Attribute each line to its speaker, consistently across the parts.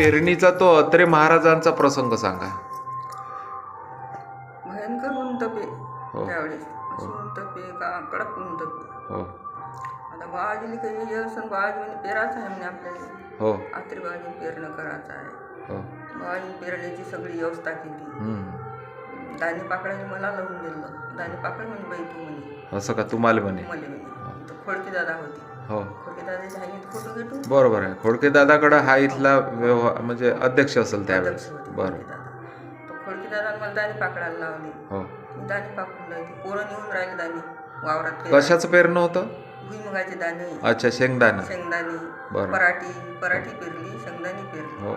Speaker 1: पेरणीचा तो अत्रे महाराजांचा प्रसंग सांगा.
Speaker 2: भयंकर ऊन तपे
Speaker 1: हो.
Speaker 2: अशी ऊन तपे का कडक ऊन तपे
Speaker 1: हो.
Speaker 2: आता बाजीली काही ये असं बाजी म्हणजे पेरायचं आहे म्हणे आपल्याला.
Speaker 1: हो.
Speaker 2: आत्री बाजी पेरणं करायचं आहे.
Speaker 1: हो.
Speaker 2: बाजी पेरण्याची सगळी व्यवस्था केली.
Speaker 1: हम्म.
Speaker 2: दाणे पाकळ्याने मला लावून दिलं. दाणे पाकळ म्हणे बाई तू म्हणे.
Speaker 1: असं का? तुम्हाला म्हणे.
Speaker 2: मले म्हणे. तर खोडकी दादा होती.
Speaker 1: हो. बरोबर आहे. खोडके दादाकडं हा इथला व्यवहार म्हणजे अध्यक्ष असेल त्यावेळेस
Speaker 2: अध्यक्ष होते
Speaker 1: बरं
Speaker 2: खोडके दादा. तो खोडकी दादा मला दाणे पाकळायला लावले.
Speaker 1: हो.
Speaker 2: दाणे पाकडून राहिले पोरं राहिले दाणे वावरात
Speaker 1: कशाचं पेरणं होतं?
Speaker 2: भुईमुगाचे दाणे.
Speaker 1: अच्छा शेंगदाणा.
Speaker 2: शेंगदाणे. पराठी पराठी पेरली शेंगदाणे पेरली.
Speaker 1: हो.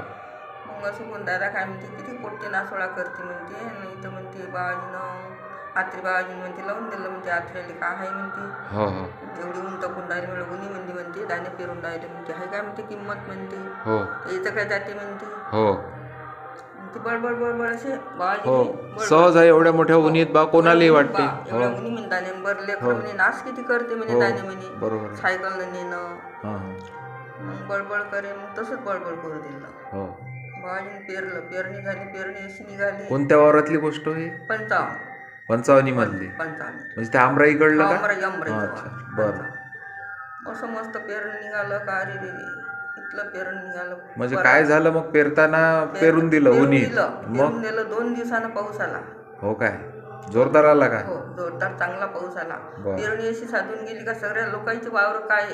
Speaker 2: मग असं कोण दादा काय म्हणते? किती पोट्टे नासोळा करते म्हणते. नाही तर म्हणते बाबाजीनं आत्री बाबाजीनं म्हणते लावून दिलं म्हणते आत्र्याला काय आहे म्हणते.
Speaker 1: हो हो.
Speaker 2: एवढी ऊन तपून राहिली म्हणलं उन्ही म्हणते म्हणते दाणे पेरून राहिले म्हणते हाय काय म्हणते किंमत म्हणते.
Speaker 1: हो.
Speaker 2: याचं काय जाते म्हणते.
Speaker 1: हो.
Speaker 2: ते बडबड बडबड असे बाबाजी
Speaker 1: हो. सहज आहे एवढ्या मोठ्या उन्हीत बा कोणालाही वाटते. हो
Speaker 2: एवढ्या उन्ही म्हणे दाणे बरं लेकरं म्हणे नाश किती करते म्हणे
Speaker 1: हो.
Speaker 2: दाणे म्हणे.
Speaker 1: बरोबर आहे.
Speaker 2: सायकलनं नेणं.
Speaker 1: हां हां.
Speaker 2: मग बडबड करे मग तसंच बडबड करू दिलं.
Speaker 1: हो.
Speaker 2: बाबाजीने पेरलं पेरणी झाली पेरणी अशी निघाली.
Speaker 1: कोणत्या वावरातली गोष्ट होई
Speaker 2: पंचावन्न.
Speaker 1: पंचावन्नी मधली
Speaker 2: पंचावन्न.
Speaker 1: म्हणजे ते आमराईकडलं का?
Speaker 2: अमराई अमराई
Speaker 1: अच्छा बरं.
Speaker 2: असं मस्त पेरणी निघालं का? अरे रे रे. इथलं पेरणी निघालं.
Speaker 1: म्हणजे काय झालं मग? पेरताना पेरून दिलं
Speaker 2: पेरून दिलं.
Speaker 1: मग?
Speaker 2: दिलं दोन दिवसानं पाऊस आला
Speaker 1: हो काय? जोरदार आला का?
Speaker 2: हो जोरदार चांगला पाऊस आला
Speaker 1: बरं.
Speaker 2: पेरणी अशी साधून गेली का सगळ्या लोकांची वावर काय?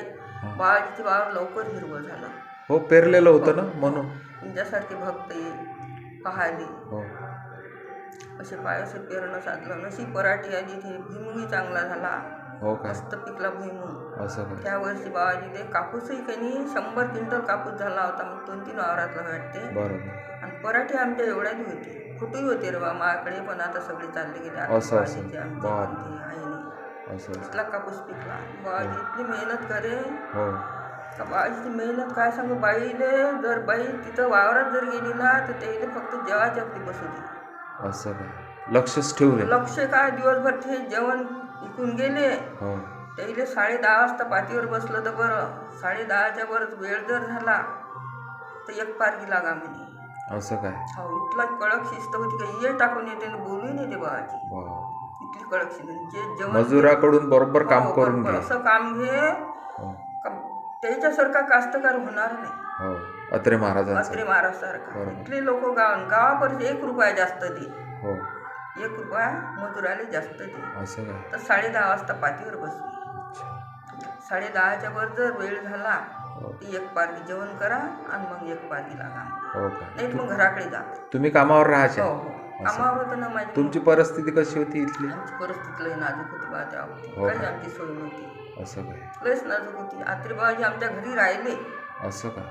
Speaker 2: बाळाची वावर लवकर हिरवं झालं.
Speaker 1: हो पेरलेलं होतं ना म्हणून.
Speaker 2: तुमच्यासारखे भक्त येईल
Speaker 1: हो.
Speaker 2: असे पाय असे पेरणं साधलं नशी पराठी आली ते भुईमुगी चांगला झाला.
Speaker 1: हो
Speaker 2: मस्त पिकला भुईमुग.
Speaker 1: असं
Speaker 2: त्या वर्षी बाबाजी ते कापूसही काही शंभर क्विंटल कापूस झाला होता. मग दोन तीन वावरातला वाटते.
Speaker 1: बरोबर.
Speaker 2: आणि पराठी आमच्या एवढ्याच होती. कुठेही होती रे बा माझ्याकडे पण आता सगळे चालले गेले.
Speaker 1: असं असं. असं.
Speaker 2: इथला कापूस पिकला. बाबाजी इतकी मेहनत करे.
Speaker 1: हो.
Speaker 2: का बाबाजीची मेहनत काय सांगू? बाईले जर बाई तिथं वावरात जर गेली ना तर त्याला फक्त जेवायच्या अगदी बसू दे.
Speaker 1: असं काय लक्षच ठेवले
Speaker 2: लक्ष काय? दिवसभर ते जेवण विकून गेले.
Speaker 1: हो.
Speaker 2: त्याला साडे दहा वाजता पाठीवर बसलं तर बरं. साडे दहाच्या वर वेळ जर झाला तर एक पारगी लागा म्हणे.
Speaker 1: असं काय?
Speaker 2: हो इथला कडक शिस्त होती का? ये टाकून येते आणि बोलूही नाही ते बाबाची. इथली कडक शिस्त. जे जेवण
Speaker 1: मजुराकडून बरोबर काम
Speaker 2: हो,
Speaker 1: करून
Speaker 2: असं काम घे.
Speaker 1: हो.
Speaker 2: त्याच्यासारखा कास्तकार होणार नाही.
Speaker 1: अत्रे महाराजांचं
Speaker 2: अत्रे महाराजसारखा.
Speaker 1: बरोबर.
Speaker 2: इथले लोक गाव गावापर्यंत एक रुपया जास्त दे.
Speaker 1: हो.
Speaker 2: एक रुपया मजुराले जास्त दे.
Speaker 1: असं काय
Speaker 2: तर साडे दहा वाजता पाठीवर बसली साडे दहाच्या वर जर वेळ झाला
Speaker 1: हो.
Speaker 2: ती एक पारगी जेवण करा आणि मग एक पारगी लागा.
Speaker 1: हो
Speaker 2: नाही मग घराकडे जा.
Speaker 1: तुम्ही कामावर राहायचे
Speaker 2: हो हो. कामावर होतं ना माझी.
Speaker 1: तुमची परिस्थिती कशी होती इथली?
Speaker 2: आमची परिस्थिती लई नाजूक होती बा त्या होती
Speaker 1: हो
Speaker 2: काही
Speaker 1: का?
Speaker 2: आमची सोय नव्हती
Speaker 1: असं काय?
Speaker 2: लईच नाजूक होती. आत्री बाबाजी आमच्या घरी राहिले.
Speaker 1: असं का?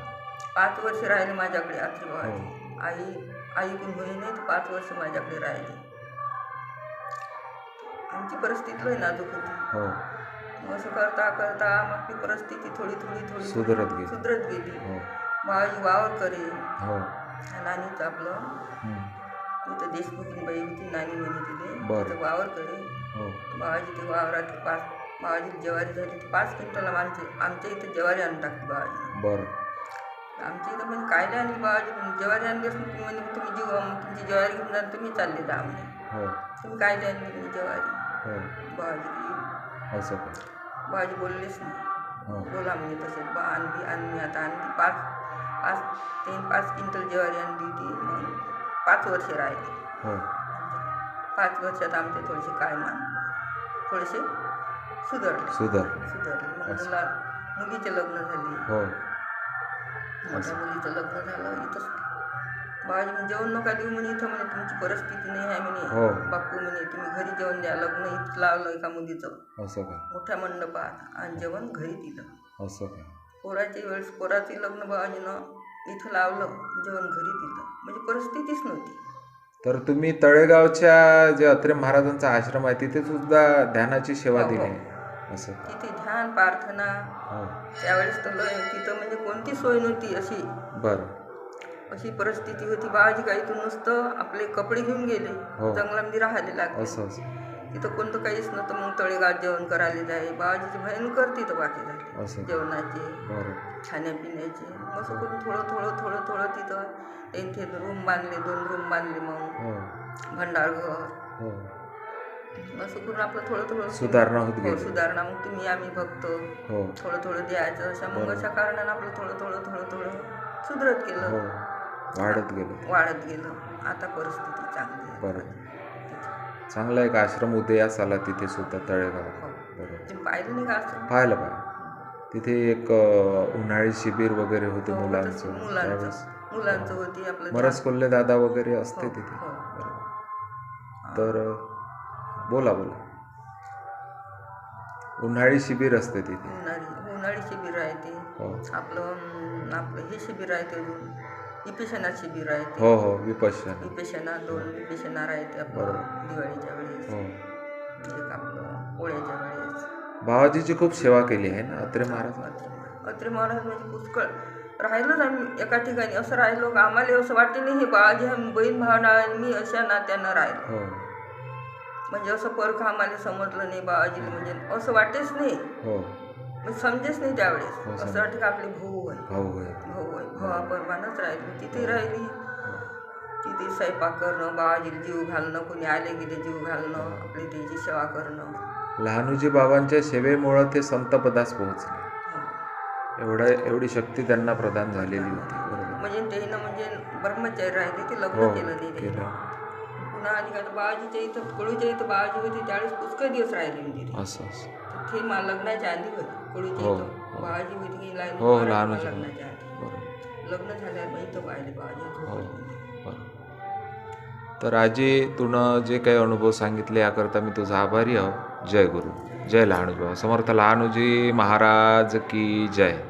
Speaker 2: पाच वर्ष राहिले माझ्याकडे आत्री
Speaker 1: हो.
Speaker 2: बाबाजी आई आई नाही तर पाच वर्ष माझ्याकडे राहिले. आमची परिस्थिती लई नाजूक होती
Speaker 1: हो.
Speaker 2: मग असं करता करता मग ती परिस्थिती थोडी थोडी थोडी
Speaker 1: सुधारत गेली.
Speaker 2: सुधरत गेली.
Speaker 1: हो.
Speaker 2: बाबाजी वावर करे.
Speaker 1: हो.
Speaker 2: नानीचं आपलं. तिथं देशमुखी बाई होती नानी म्हणे तिथे. तिथं वावर करे.
Speaker 1: हो.
Speaker 2: बाबाजी ते वावरात पाच बाबाजी ज्वारी झाली पाच क्विंटल आमचे आमच्या इथं ज्वारी आणून टाकली बाबाजी
Speaker 1: बरं.
Speaker 2: आमच्या इथं म्हणजे कायले आणली बाबाजी पण ज्वारी आणलीच नाही तुम्ही म्हणे तुम्ही जीव तुमची ज्वारी घेऊन जा तुम्ही चालले जा म्हणे.
Speaker 1: हो.
Speaker 2: तुम्ही कायले आणली म्हणे ज्वारी?
Speaker 1: हो.
Speaker 2: बाबाजी
Speaker 1: असं
Speaker 2: बाबाजी बोललेच नाही.
Speaker 1: हो.
Speaker 2: बोला म्हणजे तसे बा आणली आणली आता आणली. पाच पाच तीन पाच क्विंटल ज्वारी आणली होती. मग पाच वर्षे राहिले.
Speaker 1: हो.
Speaker 2: पाच वर्षात आमचे थोडेसे काय मान थोडेसे सुधारले.
Speaker 1: सुधार
Speaker 2: सुधारले. मग मुला मुलीचे लग्न झाले. मोठ्या मुलीचं लग्न झालं इथंच. बाबाजी म्हणे जेवण नका देऊ म्हणे इथं म्हणे तुमची परिस्थिती नाही आहे
Speaker 1: हो.
Speaker 2: म्हणे बापू म्हणे तुम्ही घरी जेवण द्या लग्न इथं लावलं एका मुलीचं?
Speaker 1: असं काय
Speaker 2: मोठ्या मंडपात आणि जेवण घरी दिलं.
Speaker 1: असं काय
Speaker 2: पोराच्या वेळेस पोराचे लग्न बाबाजीनं इथं लावलं जेवण घरी दिलं. म्हणजे परिस्थितीच नव्हती.
Speaker 1: तर तुम्ही तळेगावच्या जे अत्रे महाराजांचा आश्रम आहे तिथे सुद्धा ध्यानाची सेवा
Speaker 2: हो, हो.
Speaker 1: असं.
Speaker 2: तिथे ध्यान प्रार्थना
Speaker 1: हो.
Speaker 2: त्यावेळेस तर लय तिथं म्हणजे कोणती सोय नव्हती अशी.
Speaker 1: बरं.
Speaker 2: अशी परिस्थिती होती बाबाजी काही इथून नुसतं आपले कपडे घेऊन गेले
Speaker 1: हो.
Speaker 2: जंगलामध्ये राहायला लागले.
Speaker 1: असं असं.
Speaker 2: तिथं कोणतं काहीच नव्हतं मग तळेगाव जेवण करायला जाय. बाबाजीची बहीण करते तर बाकी झाले.
Speaker 1: असं.
Speaker 2: जेवणाचे
Speaker 1: बरं.
Speaker 2: खाण्यापिण्याचे. मग असं करून थोडं थोडं थोडं थोडं तिथं त्यांनी ते रूम बांधले दोन रूम बांधले मग.
Speaker 1: हो.
Speaker 2: भंडारघर.
Speaker 1: हो.
Speaker 2: असं करून आपलं थोडं थोडं
Speaker 1: सुधारणा होत
Speaker 2: हो
Speaker 1: गेली.
Speaker 2: सुधारणा. मग तुम्ही आम्ही बघतो.
Speaker 1: हो.
Speaker 2: थोडं थोडं द्यायचं. अशा मग अशा कारणानं आपलं थोडं थोडं थोडं थोडं सुधरत
Speaker 1: हो.
Speaker 2: गेलं
Speaker 1: वाढत गेलं.
Speaker 2: वाढत गेलं. आता परिस्थिती चांगली आहे.
Speaker 1: बरं. चांगला एक आश्रम उदयास आला तिथे सुद्धा तळेगाव. बरोबर.
Speaker 2: तुम्ही पाहिलं नाही का असं
Speaker 1: पाहिलं पाहिजे तिथे एक उन्हाळी शिबिर वगैरे होते
Speaker 2: हो,
Speaker 1: मुलांचं. त्यावेळेस
Speaker 2: मुलांचं होती आपलं
Speaker 1: मरस कोल्हे दादा वगैरे असते
Speaker 2: हो,
Speaker 1: तिथे.
Speaker 2: हो.
Speaker 1: बरोबर. तर बोला बोला. उन्हाळी शिबिर असते तिथे.
Speaker 2: उन्हाळी उन्हाळी शिबिर आहे ते.
Speaker 1: हो.
Speaker 2: आपलं आपलं हे शिबिर आहे ते विपेशना शिबिर आहे ते.
Speaker 1: हो हो विपश्यना.
Speaker 2: विपेशना दोन विपेशना राहते आपलं
Speaker 1: बरोबर.
Speaker 2: दिवाळीच्या वेळेस.
Speaker 1: हो.
Speaker 2: एक आपलं पोळ्याच्या वेळेस.
Speaker 1: बाबाजीची खूप सेवा केली आहे ना अत्रे महाराज?
Speaker 2: अत्रे महाराज म्हणजे पुष्कळ. राहिलोच आम्ही एका ठिकाणी. असं राहिलो का? आम्हाला असं वाटते नाही हे आम्ही बहीण भावना आणि मी अशा नात्यानं राहिलो.
Speaker 1: हो.
Speaker 2: म्हणजे असं परख आम्हाला समजलं नाही बाळाजीला म्हणजे असं वाटेच नाही.
Speaker 1: हो.
Speaker 2: म्हणजे समजेच नाही त्यावेळेस.
Speaker 1: हो,
Speaker 2: असं. वाटतं की आपले भाऊ आहे.
Speaker 1: भाऊ आहे.
Speaker 2: भाऊ आहे. भावाप्रमाणच राहिली. तिथे राहिली. तिथे स्वयंपाक करणं बाळाजीला जीव घालणं कोणी आले गेले जीव घालणं आपली त्याची सेवा करणं.
Speaker 1: लहानूजी बाबांच्या सेवेमुळं ते संतपदास पोहोचले.
Speaker 2: हो.
Speaker 1: एवढा एवढी शक्ती त्यांना प्रदान झालेली होती.
Speaker 2: म्हणजे त्यानं म्हणजे ब्रह्मचारी राहिले ते
Speaker 1: हो
Speaker 2: लग्न केलं नाही ते पुन्हा काय तर बाळाजीच्या इथं कडूच्या इथं बाळाजी होती. त्यावेळेस पुष्कळ दिवस राहिले ते.
Speaker 1: असं असं.
Speaker 2: ते मा लग्नाच्या आधी होती. कडूच्या
Speaker 1: हो,
Speaker 2: इथं
Speaker 1: हो.
Speaker 2: बाळाजी होती की
Speaker 1: हो,
Speaker 2: बाळाजी
Speaker 1: लहानूजी.
Speaker 2: लग्नाच्या आधी.
Speaker 1: बरोबर.
Speaker 2: लग्न झाल्यावर मग इथं पाहिले बाळाजी
Speaker 1: हो. बरोबर. तर आजी तुनं जे काही अनुभव सांगितले याकरता मी तुझा आभारी आहो. जय गुरु. जय लहानूजी समर्थ लहानूजी महाराज की जय.